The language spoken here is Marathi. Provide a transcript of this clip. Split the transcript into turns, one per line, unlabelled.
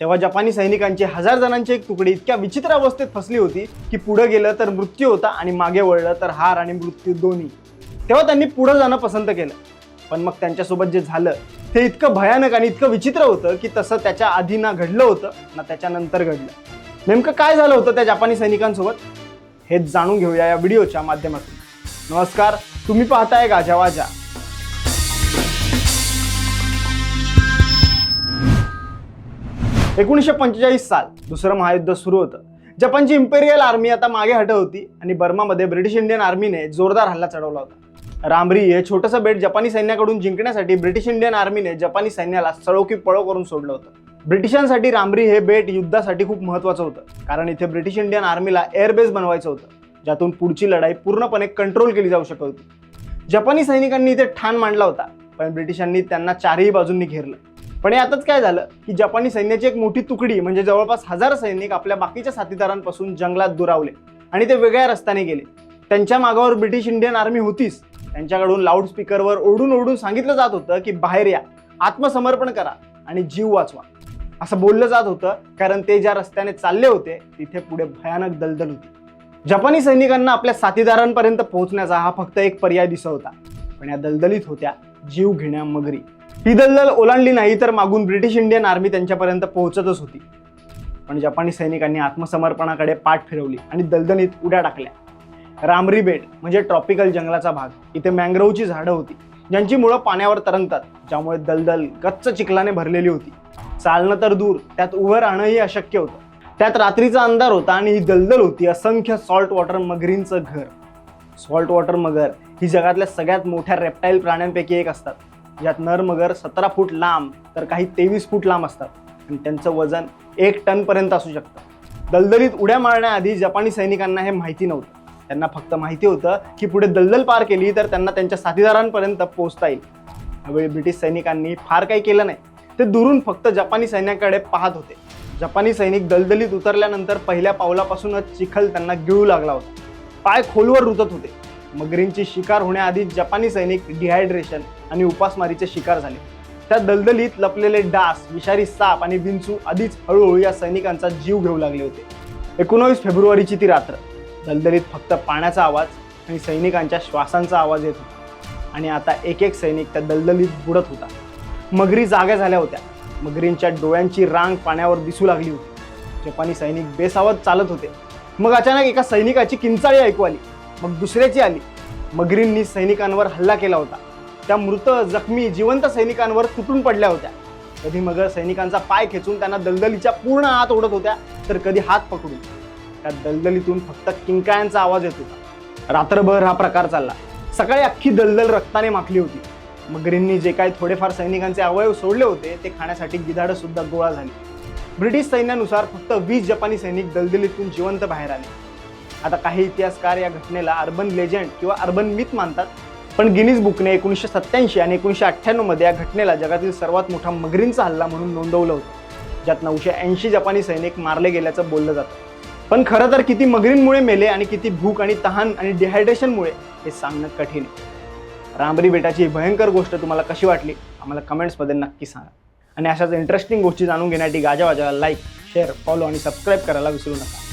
तेव्हा जपानी सैनिकांची हजार जणांची एक तुकडी इतक्या विचित्र अवस्थेत फसली होती की पुढे गेलं तर मृत्यू होता आणि मागे वळलं तर हार आणि मृत्यू दोन्ही. तेव्हा त्यांनी पुढे जाणं पसंत केलं. पण मग त्यांच्यासोबत जे झालं ते इतकं भयानक आणि इतकं विचित्र होतं की तसं त्याच्या आधी ना घडलं होतं ना त्याच्यानंतर घडलं. नेमकं काय झालं होतं त्या जपानी सैनिकांसोबत? हेच जाणून घेऊया या व्हिडिओच्या माध्यमातून. नमस्कार तुम्ही पाहताय गाजा एकोणीसशे पंचेचाळीस साल दुसरं महायुद्ध सुरू होतं. जपानची इम्पेरियल आर्मी आता मागे हटत होती आणि बर्मामध्ये ब्रिटिश इंडियन आर्मीने जोरदार हल्ला चढवला होता. रामरी हे छोटंसं बेट जपानी सैन्याकडून जिंकण्यासाठी ब्रिटिश इंडियन आर्मीने जपानी सैन्याला सळोकी पळो करून सोडलं होतं. ब्रिटिशांसाठी रामरी हे बेट युद्धासाठी खूप महत्वाचं होतं कारण इथे ब्रिटिश इंडियन आर्मीला एअरबेस बनवायचं होतं ज्यातून पुढची लढाई पूर्णपणे कंट्रोल केली जाऊ शकत होती. जपानी सैनिकांनी इथे ठाण मांडला होता पण ब्रिटिशांनी त्यांना चारही बाजूंनी घेरलं. पण यातच काय झालं की जपानी सैन्याची एक मोठी तुकडी म्हणजे जवळपास हजार सैनिक आपल्या बाकीच्या साथीदारांपासून जंगलात दुरावले आणि ते वेगळ्या रस्त्याने गेले. त्यांच्या मागावर ब्रिटिश इंडियन आर्मी होतीच. त्यांच्याकडून लाऊडस्पीकरवर ओढून ओढून सांगितलं जात होतं की बाहेर या आत्मसमर्पण करा आणि जीव वाचवा. असं बोललं जात होतं कारण ते ज्या रस्त्याने चालले होते तिथे पुढे भयानक दलदल होती. जपानी सैनिकांना आपल्या साथीदारांपर्यंत पोहोचण्याचा हा फक्त एक पर्याय दिसत होता. पण या दलदलीत होत्या जीव घेण्या मगरी ही दलदल ओलांडली नाही तर मागून ब्रिटिश इंडियन आर्मी त्यांच्यापर्यंत पोहोचतच होती. पण जपानी सैनिकांनी आत्मसमर्पणाकडे पाठ फिरवली आणि दलदलीत उड्या टाकल्या. रामरी बेट म्हणजे ट्रॉपिकल जंगलाचा भाग. इथे मँग्रोव्हची झाडं होती ज्यांची मुळं पाण्यावर तरंगतात ज्यामुळे दलदल गच्च चिखलाने भरलेली होती. चालणं तर दूर त्यात उभं राहणंही अशक्य होतं. त्यात रात्रीचा अंधार होता आणि ही दलदल होती असंख्य सॉल्ट वॉटर मगरींचं घर. सॉल्ट वॉटर मगर ही जगातल्या सगळ्यात मोठ्या रेप्टाईल प्राण्यांपैकी एक असतात. यात नर मगर सतरा फूट लांब तर काही तेवीस फूट लांब असतात. आणि त्यांचं वजन एक टनपर्यंत असू शकतं. दलदलीत उड्या मारण्याआधी जपानी सैनिकांना हे माहिती नव्हतं. त्यांना फक्त माहिती होतं की पुढे दलदल पार केली तर त्यांना त्यांच्या साथीदारांपर्यंत पोहोचता येईल. यावेळी ब्रिटिश सैनिकांनी फार काही केलं नाही. ते दुरून फक्त जपानी सैन्याकडे पाहत होते. जपानी सैनिक दलदलीत उतरल्यानंतर पहिल्या पावलापासूनच चिखल त्यांना गिळू लागला होता. पाय खोलवर रुतत होते. मगरींची शिकार होण्याआधी जपानी सैनिक डिहायड्रेशन आणि उपासमारीचे शिकार झाले. त्या दलदलीत लपलेले डास विषारी साप आणि विंचू आधीच हळूहळू या सैनिकांचा जीव घेऊ लागले होते. एकोणावीस फेब्रुवारीची ती रात्र. दलदलीत फक्त पाण्याचा आवाज आणि सैनिकांच्या श्वासांचा आवाज येत होता. आणि आता एक एक सैनिक त्या दलदलीत बुडत होता. मगरी जाग्या झाल्या होत्या. मगरींच्या डोळ्यांची रांग पाण्यावर दिसू लागली होती. जपानी सैनिक बेसावत चालत होते. मग अचानक एका सैनिकाची किंचाळी ऐकू आली. मग दुसऱ्याची आली. मगरींनी सैनिकांवर हल्ला केला होता. त्या मृत जखमी जिवंत सैनिकांवर तुटून पडल्या होत्या. कधी मगर सैनिकांचा पाय खेचून त्यांना दलदलीच्या पूर्ण आत ओढत होत्या तर कधी हात पकडून. त्या दलदलीतून फक्त किंकाळ्यांचा आवाज येत होता. रात्रभर हा प्रकार चालला. सकाळी अख्खी दलदल रक्ताने माखली होती. मगरींनी जे काही थोडेफार सैनिकांचे अवयव सोडले होते ते खाण्यासाठी गिधाडं सुद्धा गोळा झाली. ब्रिटिश सैन्यानुसार फक्त वीस जपानी सैनिक दलदलीतून जिवंत बाहेर आले. आता काही इतिहासकार या घटनेला अर्बन लेजंड किंवा अर्बन मिथ मानतात. पण गिनीज बुकने एकोणीसशे सत्त्याऐंशी आणि एकोणीसशे अठ्ठ्याण्णवमध्ये या घटनेला जगातील सर्वात मोठा मगरींचा हल्ला म्हणून नोंदवलं होतं ज्यात नऊशे ऐंशी जपानी सैनिक मारले गेल्याचं बोललं जातं. पण खरं तर किती मगरींमुळे मेले आणि किती भूक आणि तहान आणि डिहायड्रेशनमुळे हे सांगणं कठीण आहे. रामरी बेटाची ही भयंकर गोष्ट तुम्हाला कशी वाटली आम्हाला कमेंट्समध्ये नक्की सांगा. आणि अशाच इंटरेस्टिंग गोष्टी जाणून घेण्यासाठी गाजावाजाला लाईक शेअर फॉलो आणि सबस्क्राईब करायला विसरू नका.